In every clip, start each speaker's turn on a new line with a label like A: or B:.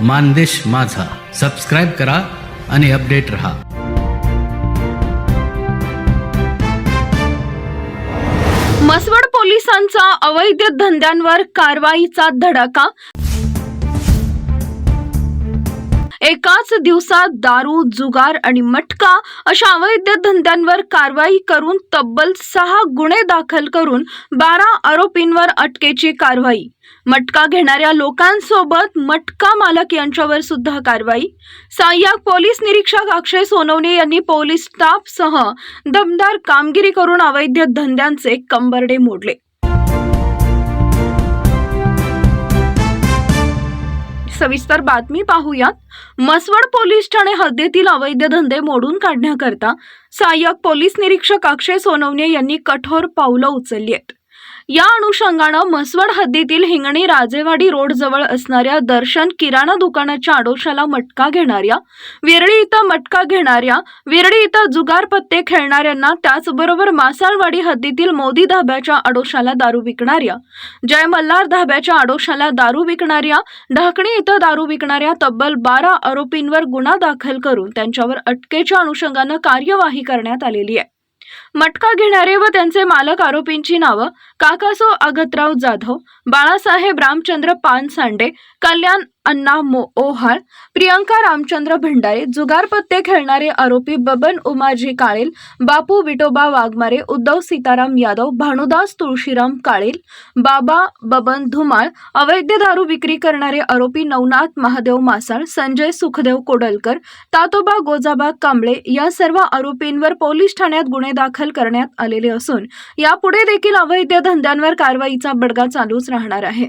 A: मानदेश माझा. सबस्क्राईब करा आणि अपडेट रहा.
B: मसवड पोलिसांचा अवैध धंद्यांवर कारवाईचा धडाका? एकाच दिवसात दारू जुगार आणि मटका अशा अवैध धंद्यांवर कारवाई करून तब्बल सहा गुन्हे दाखल करून बारा आरोपींवर अटकेची कारवाई. मटका घेणाऱ्या लोकांसोबत मटका मालक यांच्यावर सुद्धा कारवाई. सहाय्यक पोलीस निरीक्षक अक्षय सोनवणे यांनी पोलीस स्टाफसह दमदार कामगिरी करून अवैध धंद्यांचे कंबरडे मोडले. सविस्तर बातमी पाहूयात. मसवड पोलीस ठाणे हद्दीतील अवैध धंदे मोडून काढण्याकरता सहाय्यक पोलीस निरीक्षक अक्षय सोनवणे यांनी कठोर पावलं उचलली आहेत. या अनुषंगानं म्हसवड हद्दीतील हिंगणी राजेवाडी रोड जवळ असणाऱ्या दर्शन किराणा दुकानाच्या आडोशाला मटका घेणाऱ्या विरळी इथं मटका घेणाऱ्या विरळी इथं जुगार पत्ते खेळणाऱ्यांना त्याचबरोबर मासाळवाडी हद्दीतील मोदी धाब्याच्या आडोशाला दारू विकणाऱ्या जय मल्हार धाब्याच्या आडोशाला दारू विकणाऱ्या ढाकणी इथं दारू विकणाऱ्या तब्बल बारा आरोपींवर गुन्हा दाखल करून त्यांच्यावर अटकेच्या अनुषंगानं कार्यवाही करण्यात आलेली आहे. मटका घेणारे व त्यांचे मालक आरोपींची नावं काकासो अगतराव जाधव बाळासाहेब रामचंद्र पानसांडे कल्याण अण्णा मो ओहाळ प्रियंका रामचंद्र भंडारे जुगारपत्ते खेळणारे आरोपी बबन उमाजी काळेल बापू विटोबा वाघमारे उद्धव सीताराम यादव भानुदास तुळशीराम काळेल बाबा बबन धुमाळ अवैध दारू विक्री करणारे आरोपी नवनाथ महादेव मासाळ संजय सुखदेव कोडलकर तातोबा गोजाबा कांबळे या सर्व आरोपींवर पोलीस ठाण्यात गुन्हे दाखल करण्यात आलेले असून यापुढे देखील अवैध धंद्यांवर कारवाईचा बडगा चालूच राहणार आहे.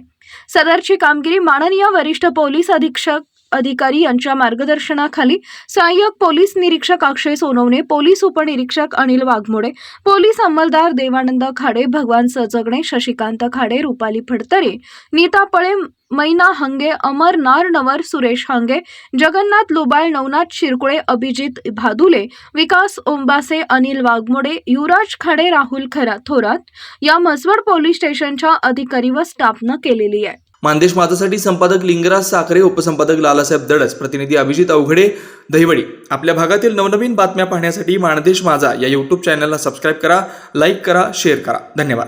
B: सदरची कामगिरी माननीय वरिष्ठ पोलीस अधीक्षक अधिकारी यांच्या मार्गदर्शनाखाली सहाय्यक पोलीस निरीक्षक अक्षय सोनवणे पोलीस उपनिरीक्षक अनिल वाघमोडे पोलीस अंमलदार देवानंद खाडे भगवान सजगणे शशिकांत खाडे रुपाली फडतरे नीता पळे मैना हंगे अमर नारनवर सुरेश हंगे जगन्नाथ लोबाळ नवनाथ शिरकुळे अभिजित भादुले विकास ओंबासे अनिल वाघमोडे युवराज खाडे राहुल खरा थोरात या मसवड पोलीस स्टेशनच्या अधिकारी व स्टाफनं केलेली आहे.
C: मानदेश माझासाठी संपादक लिंगराज साखरे उपसंपादक लालासाहेब दडस प्रतिनिधी अभिजित अवघडे दहिवडी. आपल्या भागातील नवनवीन बातम्या पाहण्यासाठी मानदेश माझा या यूट्यूब चॅनलला सबस्क्राईब करा लाईक करा शेअर करा. धन्यवाद.